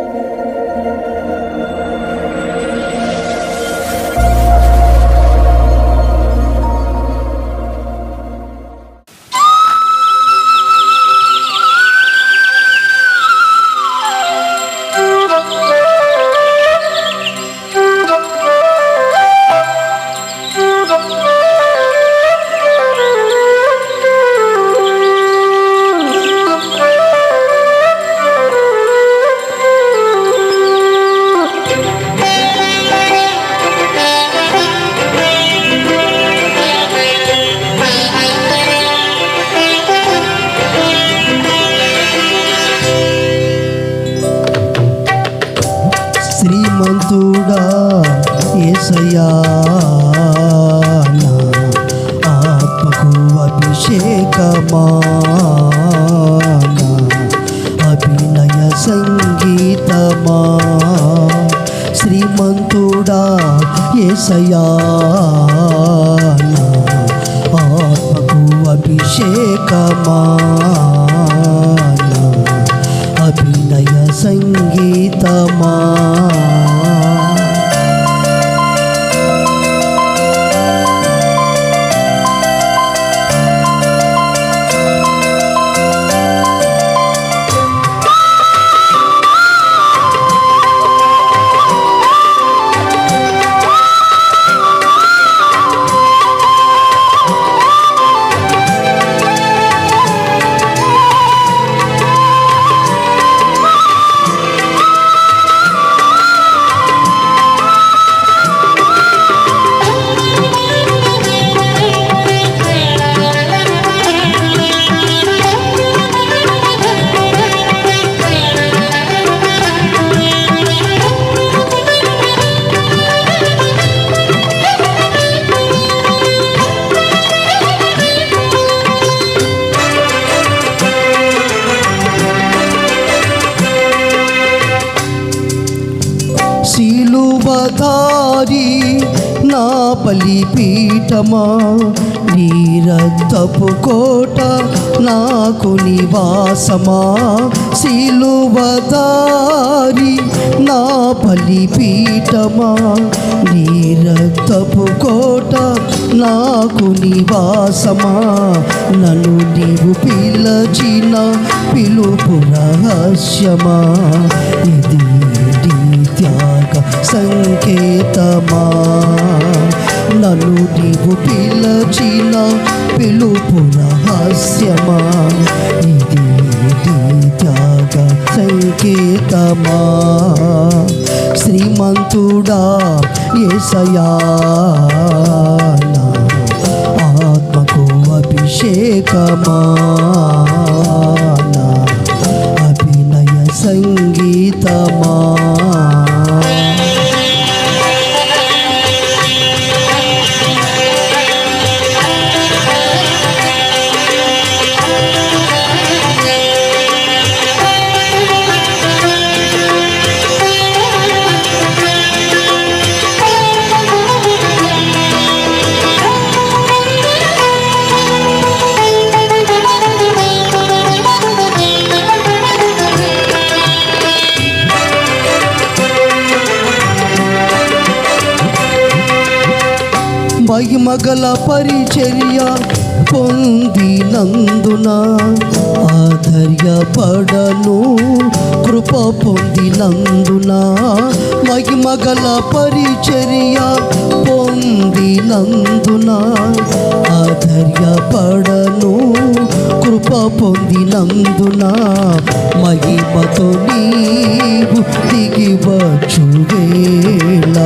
శ్రీమంతుడా శ్రీమంతుడా ఏసయా ఆత్మకు అభిషేకమా అభినయ సంగీతమా. నా బలిపీఠమా నీ రక్తపు కోట నాకు నివాసమా? శిలువధారి నా బలిపీఠమా నీ రక్తపు కోట నాకు నివాసమా? నన్ను నీవు పిలచిన పిలుపు రహస్యమా? ఇది త్యాగ సంకేతమా? నన్ను నీవు పిలచిన పిలుపు రహస్యమా ఇది త్యాగ సంకేతమా? శ్రీమంతుడా ఏసయా ఆత్మకు అభిషేకమా? అభినయ సంగీతమా మహిమగల పరిచర్య పొందినందున ఆధర్యపడను కృప పొందినందున మహిమగల పరిచర్య పొందినందున ఆధర్యపడను కృప పొందినందున మహిమతో నీవు దిగివచ్చు వేళ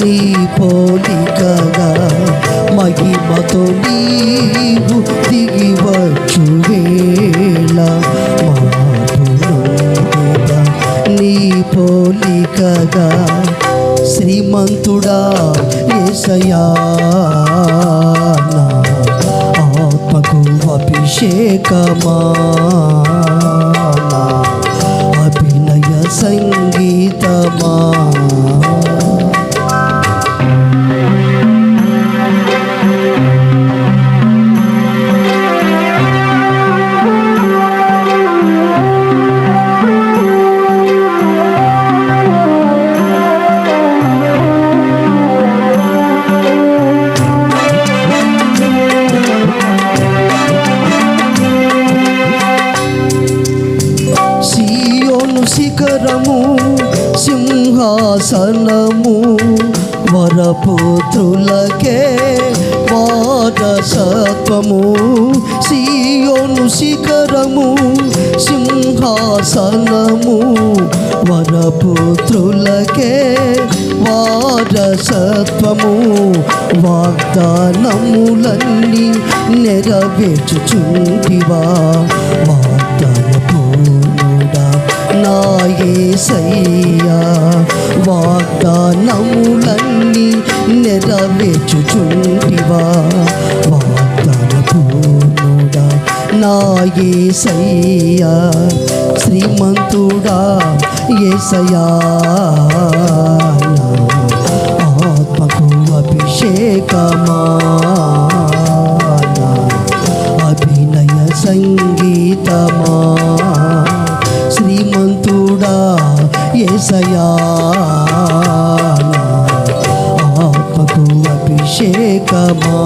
నీ పోలికగా మహిమతో నీవు దిగి వచ్చు వేళ నీ పోలికగా శ్రీమంతుడా ఏసయా ఆత్మకు అభిషేకమా అభినయ సంగ శంకరము సింహాసనము వరపుత్రులకే వారసత్వము. సీయోను శిఖరము సింహాసనము వరపుత్రులకే వారసత్వము. వాగ్దానములన్నీ నెరవేర్చుచుంటివా? వాగ్దానపు నాయసయ్యా వాగ్దానములన్నీ నెరవేర్చుచుంటివా? వాగ్దాన పూర్ణుడా నాయసయ్యా శ్రీమంతుడా ఏసయా ఆత్మకు అభిషేకమా? శయాల ఆత్మకు అభిషేకమా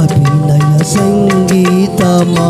అభినయ సంగీతమా.